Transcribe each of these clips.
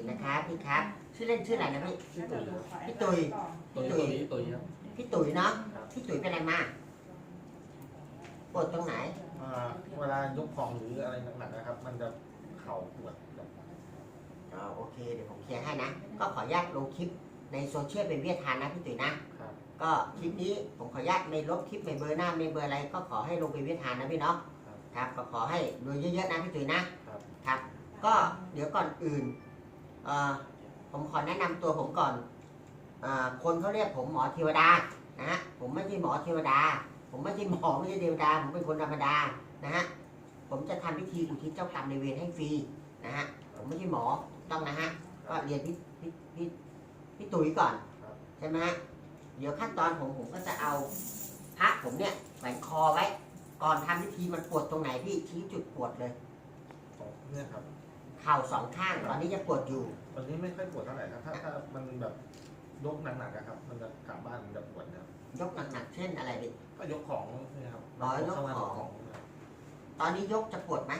ดีนะครับพี่ครับชื่อเล่นชื่ออะไรนะพี่ชื่อตุ๋ยครับพี่ตุ๋ยตุ๋ยตุ๋ยตุ๋ยครับพี่ตุ๋ยเนาะครับพี่ตุ๋ยเป็นอะไรมาปวดตรงไหนอ่าเวลายกของหรืออะไรหนักๆนะครับ มันจะเข่าปวดแบบอ๋อโอเคเดี๋ยวผมเคลียร์ให้นะ ก็ขออนุญาตลงคลิปในโซเชียลเป็นเวียดทานนะพี่ตุ๋ยนะ ครับก็คลิปนี้ผมขออนุญาตไม่ลบคลิปไม่เบอร์หน้าไม่เบอร์อะไร ก็ขอให้ลงเป็นเวียดทานนะพี่เนาะครับก็ขอให้รวยเยอะๆนะพี่ตุ๋ยนะครับ ครับ ก็เดี๋ยวก่อนอื่นเอ่อ ผมขอแนะนำตัวผมก่อนอคนเขาเรียกผมหมอเทวดานะฮะผมไม่ใช่หมอเทวดา ผมไม่ใช่หมอไม่ใช่เทวดา ผมเป็นคนธรรมดานะฮะผมจะทำพิธีอุทิศเจ้ากรรมในเวรให้ฟรีนะฮะผมไม่ใช่หมอต้องนะฮะก็เรียนพี่พี่พี่พี่ตุ๋ยก่อนใช่ไหมฮะเดี๋ยวขั้นตอนผมผมก็จะเอาพระผมเนี่ยแขวนคอไว้ ก่อนทำพิธีมันปวดตรงไหนพี่ชี้จุดปวดเลยเนี่ยครับ เข่าสองข้างตอนนี้จะปวดอยู่ ตอนนี้ไม่ค่อยปวดเท่าไหร่ครับถ้าถ้ามันแบบยกหนักๆอะครับ มันจะกลับบ้านมันจะปวดนะครับยกหนักๆเช่นอะไรดิ ก็ยกของเนี่ยครับอ๋อยกเข้ามาของของนะครับตอนนี้ยกจะปวดไหม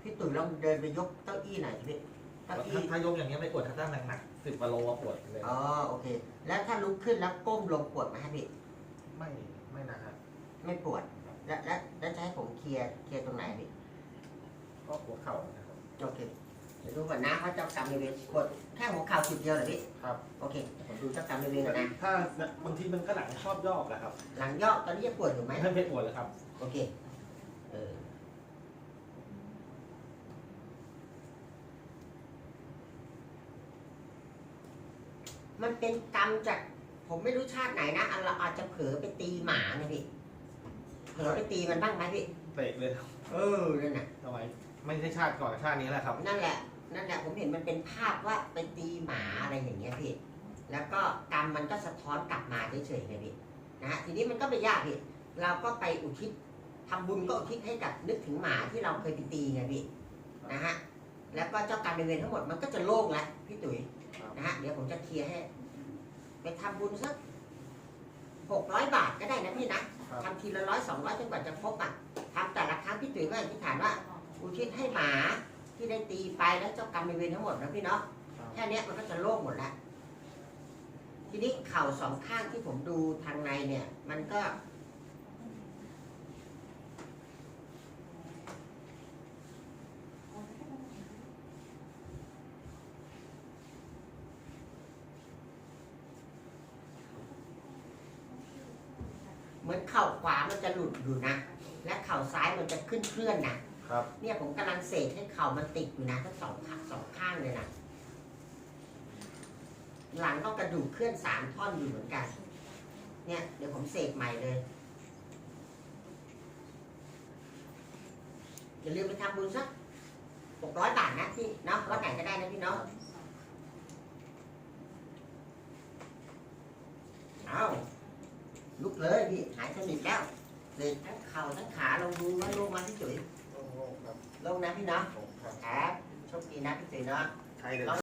พี่ตุ๋ยลองเดินไปยกเก้าอี้หน่อยสิพี่เก้าอี้ถ้าถ้ายกอย่างเงี้ยไม่ปวดถ้าตั้งหนักๆสิบกิโลอะปวดเลยอ๋อโอเค แล้วถ้าลุกขึ้นแล้วก้มลงปวดไหมฮะพี่ไม่ไม่นะฮะไม่ปวด แล้วแล้วแล้วจะให้ผมเคลียร์เคลียร์ตรงไหนพี่ก็ปวดเข่านะครับโอเค เดี๋ยวดูก่อนนะว่าเจ้ากรรมในายเวรปวดแค่หัวเข่าจุดเดียวเหรอพี่ครับโอเคเดี๋ยวผมดูเจ้ากรรมในายเวรก่อนนะถ้าบางทีมันก็หลังชอบยอกอะครับ หลังย่อตอนนี้ยังปวดอยู่ไหม ไม่ไม่ปวดเลยครับ โอเค เออ มันเป็นกรรมจาก ผมไม่รู้ชาติไหนนะอันเราอาจจะเผลอไปตีหมาไงพี่ เผลอไปตีมันบ้างไหมพี่ เตะเลยครับเออ นั่นน่ะทำไม ไม่ใช่ชาติก่อนชาตินี้แหละครับ นั่นแหละ นั่นแหละผมเห็นมันเป็นภาพว่าไปตีหมาอะไรอย่างเงี้ยพี่ แล้วก็กรรมมันก็สะท้อนกลับมาเฉยๆไงพี่นะฮะทีนี้มันก็ไม่ยากพี่ เราก็ไปอุทิศทำบุญก็อุทิศให้กับนึกถึงหมาที่เราเคยไปตีไงพี่นะฮะ แล้วก็เจ้ากรรมนายเวรทั้งหมดมันก็จะโล่งแล้วพี่ตุ๋ยครับนะฮะเดี๋ยวผมจะเคลียร์ให้ ไปทำบุญสักหกร้อยบาทก็ได้นะพี่นะครับทำทีละร้อยสองร้อยจนกว่าจะครบอะทำแต่ละครั้งพี่ตุ๋ยก็อธิษฐานว่า อุทิศให้หมาที่ได้ตีไปแล้วเจ้ากรรมนายเวรทั้งหมดนะพี่เนาะครับแค่เนี้ยมันก็จะโล่งหมดแล้วทีนี้เข่าสองข้างที่ผมดูทางในเนี่ย มันก็ เหมือนเข่าขวามันจะหลุดอยู่นะ และเข่าซ้ายมันจะขึ้นเคลื่อนนะ ครับเนี่ยผมกำลังเสกให้เข่ามันติดอยู่นะทั้งสองขาสองข้างเลยนะหลังก็กระดูกเคลื่อนสามท่อนอยู่เหมือนกัน เนี่ย เดี๋ยวผมเสกใหม่เลยอย่าลืมไปทำบุญสักหกร้อยบาทนะพี่เนาะวัดไหนก็ได้นะพี่เนาะเอาลุกเลยพี่หายสนิทแล้วเสกทั้งเข่าทั้งขาลงดูว่าลงมาที่จุ๋ย โอ้โหครับลงนะพี่เนาะผมครับครับโชคดีนะพี่จุ๋ยเนาะ ใช่เลย